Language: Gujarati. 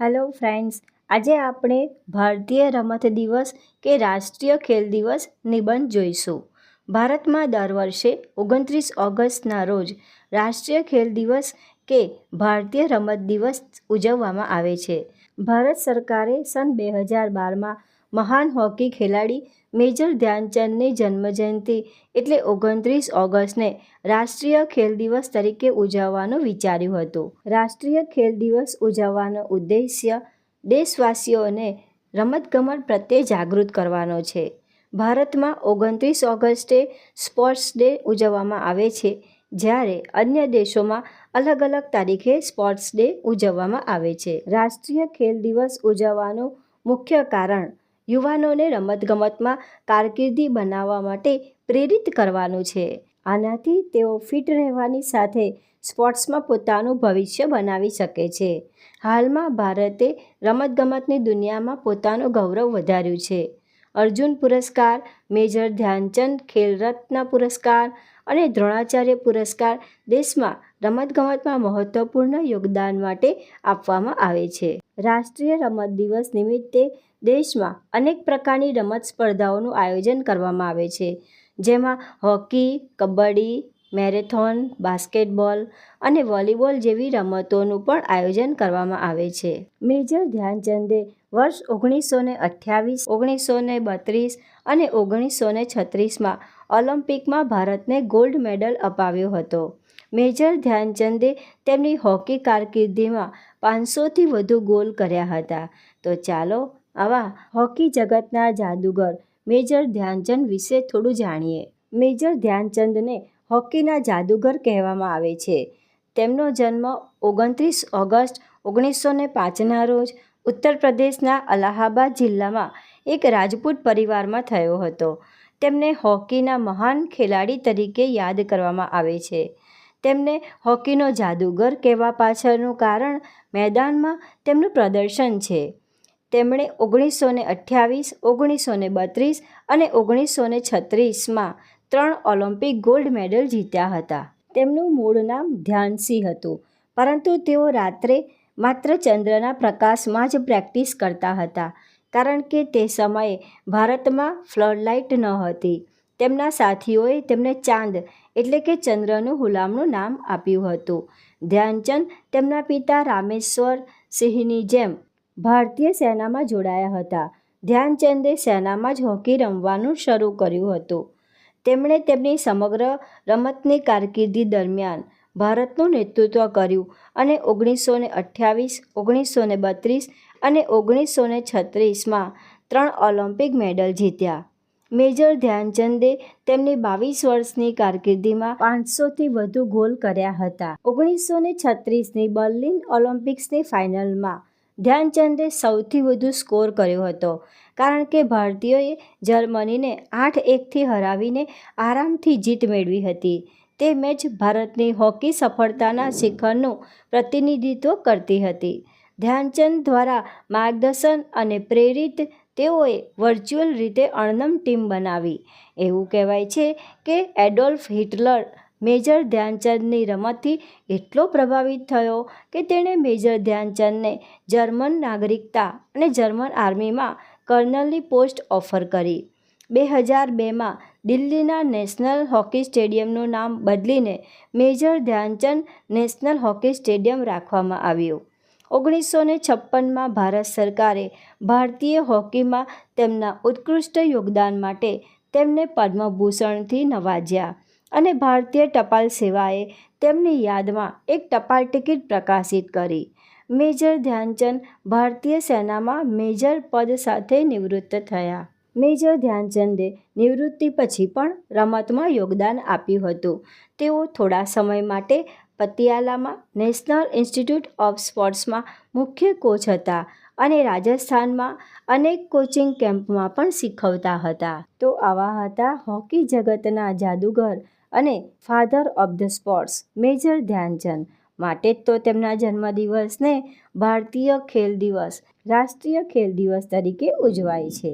હેલો ફ્રેન્ડ્સ આજે આપણે ભારતીય રમત દિવસ કે રાષ્ટ્રીય ખેલ દિવસ નિબંધ જોઈશું. ભારતમાં દર વર્ષે ઓગણત્રીસ ઓગસ્ટના રોજ રાષ્ટ્રીય ખેલ દિવસ કે ભારતીય રમત દિવસ ઉજવવામાં આવે છે. ભારત સરકારે સન બે હજાર બારમાં મહાન હોકી ખેલાડી મેજર ધ્યાનચંદની જન્મજયંતિ એટલે ઓગણત્રીસ ઓગસ્ટને રાષ્ટ્રીય ખેલ દિવસ તરીકે ઉજવવાનું વિચાર્યું હતું. રાષ્ટ્રીય ખેલ દિવસ ઉજવવાનો ઉદ્દેશ્ય દેશવાસીઓને રમતગમત પ્રત્યે જાગૃત કરવાનો છે. ભારતમાં ઓગણત્રીસ ઓગસ્ટે સ્પોર્ટ્સ ડે ઉજવવામાં આવે છે, જ્યારે અન્ય દેશોમાં અલગ અલગ તારીખે સ્પોર્ટ્સ ડે ઉજવવામાં આવે છે. રાષ્ટ્રીય ખેલ દિવસ ઉજવવાનું મુખ્ય કારણ યુવાનોને રમતગમતમાં કારકિર્દી બનાવવા માટે પ્રેરિત કરવાનું છે. આનાથી તેઓ ફિટ રહેવાની સાથે સ્પોર્ટ્સમાં પોતાનું ભવિષ્ય બનાવી શકે છે. હાલમાં ભારતે રમતગમતની દુનિયામાં પોતાનું ગૌરવ વધાર્યું છે. અર્જુન પુરસ્કાર, મેજર ધ્યાનચંદ ખેલ રત્ન પુરસ્કાર અને દ્રોણાચાર્ય પુરસ્કાર દેશમાં રમતગમતમાં મહત્વપૂર્ણ યોગદાન માટે આપવામાં આવે છે. રાષ્ટ્રીય રમત દિવસ નિમિત્તે દેશમાં અનેક પ્રકારની રમત સ્પર્ધાઓનું આયોજન કરવામાં આવે છે. જેમાં હોકી, કબડ્ડી, મેરેથોન, બાસ્કેટબોલ અને વોલીબોલ જેવી રમતોનું પણ આયોજન કરવામાં આવે છે. મેજર ધ્યાનચંદે વર્ષ ઓગણીસો ને અઠ્યાવીસ ઓગણીસો ને બત્રીસ અને ઓગણીસો ને છત્રીસમાં ઓલિમ્પિકમાં ભારતને ગોલ્ડ મેડલ અપાવ્યો હતો. મેજર ધ્યાનચંદે તેમની હોકી કારકિર્દીમાં પાંચસોથી વધુ ગોલ કર્યા હતા. તો ચાલો આવા હોકી જગતના જાદુગર મેજર ધ્યાનચંદ વિશે થોડું જાણીએ. મેજર ધ્યાનચંદને હોકીના જાદુગર કહેવામાં આવે છે. તેમનો જન્મ ઓગણત્રીસ ઓગસ્ટ ઓગણીસો ને પાંચના રોજ ઉત્તર પ્રદેશના અલ્હાબાદ જિલ્લામાં એક રાજપૂત પરિવારમાં થયો હતો. તેમને હોકીના મહાન ખેલાડી તરીકે યાદ કરવામાં આવે છે. તેમને હોકીનો જાદુગર કહેવા પાછળનું કારણ મેદાનમાં તેમનું પ્રદર્શન છે. તેમણે ઓગણીસો ને અઠ્યાવીસ ઓગણીસો ને બત્રીસ અને ઓગણીસો ને છત્રીસમાં ત્રણ ઓલિમ્પિક ગોલ્ડ મેડલ જીત્યા હતા. તેમનું મૂળ નામ ધ્યાનસિંહ હતું, પરંતુ તેઓ રાત્રે માત્ર ચંદ્રના પ્રકાશમાં જ પ્રેક્ટિસ કરતા હતા. કારણ કે તે સમયે ભારતમાં ફ્લડ ન હતી. તેમના સાથીઓએ તેમને ચાંદ, એટલે કે ચંદ્રનું હુલામણું નામ આપ્યું હતું. ધ્યાનચંદ તેમના પિતા રામેશ્વર સિંહની જેમ ભારતીય સેનામાં જોડાયા હતા. ધ્યાનચંદે સેનામાં જ હોકી રમવાનું શરૂ કર્યું હતું. તેમણે તેમની સમગ્ર રમતની કારકિર્દી દરમિયાન ભારતનું નેતૃત્વ કર્યું અને ઓગણીસો ને અઠ્યાવીસ ઓગણીસો ને બત્રીસ અને ઓગણીસો ને છત્રીસમાં ત્રણ ઓલિમ્પિક મેડલ જીત્યા. મેજર ધ્યાનચંદે તેમની બાવીસ વર્ષની કારકિર્દીમાં પાંચસોથી વધુ ગોલ કર્યા હતા. ઓગણીસો ને છત્રીસની બર્લિન ઓલિમ્પિક્સની ફાઇનલમાં ધ્યાનચંદે સૌથી વધુ સ્કોર કર્યો હતો, કારણ કે ભારતીયોએ જર્મનીને આઠ એકથી હરાવીને આરામથી જીત મેળવી હતી. તે મેચ ભારતની હોકી સફળતાના શિખરનું પ્રતિનિધિત્વ કરતી હતી. ધ્યાનચંદ દ્વારા માર્ગદર્શન અને પ્રેરિત તેઓએ વર્ચ્યુઅલ રીતે અણનમ ટીમ બનાવી. એવું કહેવાય છે કે એડોલ્ફ હિટલર મેજર ધ્યાનચંદની રમતથી એટલો પ્રભાવિત થયો કે તેણે મેજર ધ્યાનચંદને જર્મન નાગરિકતા અને જર્મન આર્મીમાં કર્નલની પોસ્ટ ઓફર કરી. બે હજાર બેમાં દિલ્હીના નેશનલ હોકી સ્ટેડિયમનું નામ બદલીને major Dhyan Chand national hockey stadium રાખવામાં આવ્યું. ઓગણીસો ને છપ્પનમાં ભારત સરકારે ભારતીય હોકીમાં તેમના ઉત્કૃષ્ટ યોગદાન માટે તેમને પદ્મભૂષણથી નવાજ્યા અને ભારતીય ટપાલ સેવાએ તેમની યાદમાં એક ટપાલ ટિકિટ પ્રકાશિત કરી. મેજર ધ્યાનચંદ ભારતીય સેનામાં મેજર પદ સાથે નિવૃત્ત થયા. મેજર ધ્યાનચંદે નિવૃત્તિ પછી પણ રમતમાં યોગદાન આપ્યું હતું. તેઓ થોડા સમય માટે પતિયાલામાં નેશનલ ઇન્સ્ટિટ્યૂટ ઓફ સ્પોર્ટ્સમાં મુખ્ય કોચ હતા અને રાજસ્થાનમાં અનેક કોચિંગ કેમ્પમાં પણ શીખવતા હતા. તો આવા હતા હોકી જગતના જાદુગર અને father of the sports, major Dhyan Chand. માટે જ તો તેમના જન્મદિવસને ભારતીય ખેલ દિવસ, રાષ્ટ્રીય ખેલ દિવસ તરીકે ઉજવાય છે.